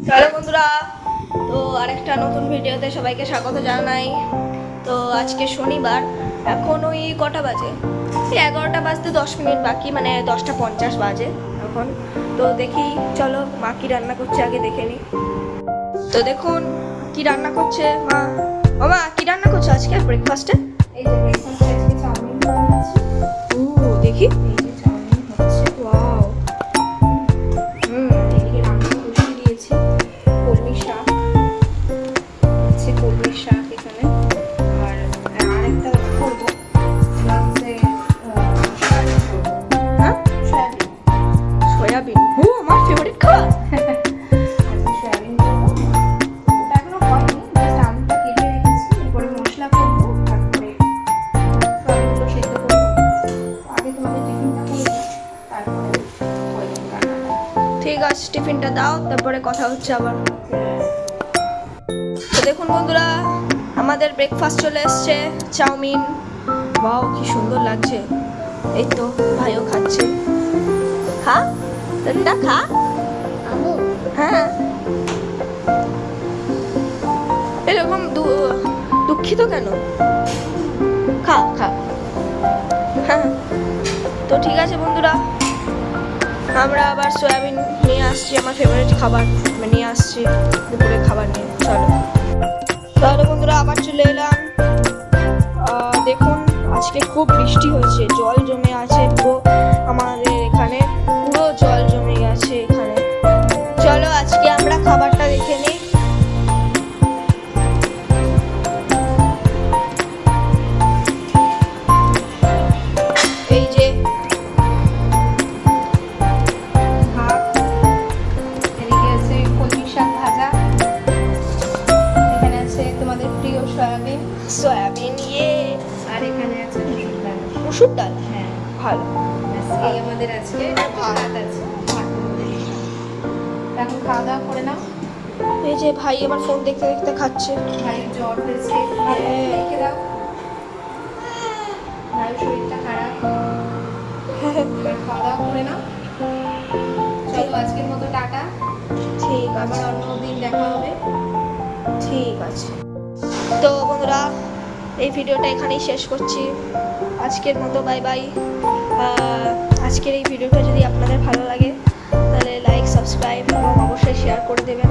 চলো বন্ধুরা, তো আরেকটা নতুন ভিডিওতে সবাইকে স্বাগত জানাই। তো আজকে শনিবার, এখন ওই কটা বাজে? এই এগারোটা বাজতে দশ মিনিট বাকি মানে দশটা পঞ্চাশ বাজে এখন। তো দেখি, চলো মা কি রান্না করছে আগে দেখে নিই তো দেখুন, কি রান্না করছে মা? ও মা, কি রান্না করছ আজকে ব্রেকফাস্টে তারপরে করে দেবো রান্নাটা ঠিক আছে, টিফিনটা দাও, তারপরে কথা হচ্ছে আবার। তো দেখুন বন্ধুরা, আমাদের ব্রেকফাস্ট চলে এসছে, চাউমিন। বাও কি সুন্দর লাগছে। এই তো, ভাইও খাচ্ছে। খা এটা খা হ্যাঁ। এরকম দুঃখিত কেন? খা খা। হ্যাঁ। তো ঠিক আছে বন্ধুরা আমরা আবার সয়াবিন নিয়ে আসছি আমার ফেভারিট খাবার। নিয়ে আসছি দুপুরে খাবার নিয়ে। চলো। তাহলে বন্ধুরা আবার চলে এলাম। দেখুন আজকে খুব বৃষ্টি হয়েছে জল জমে আছে। সয়াবিন ইয়ে। আর এখানে আছে মুসুর ডাল। মুসুর ডাল? হ্যাঁ। ভালো। ব্যাস, এই আমাদের আজকে ভাত আছে এখন খাওয়া দাওয়া করে নাও। এই যে ভাই আমার ফোন দেখতে দেখতে খাচ্ছে। ভাইয়ের জ্বর হয়েছে। হ্যাঁ। রেখে দাও। ভাইয়ের শরীরটা খারাপ। খাওয়া দাওয়া করে নাও। চলো আজকের মতো টাটা। ঠিক আবার অন্য দিন দেখা হবে। ঠিক আছে। তো বন্ধুরা, এই ভিডিওটা এখানেই শেষ করছি। আজকের মতো বাই বাই আজকের এই ভিডিওটা যদি আপনাদের ভালো লাগে, তাহলে লাইক সাবস্ক্রাইব এবং অবশ্যই শেয়ার করে দেবেন।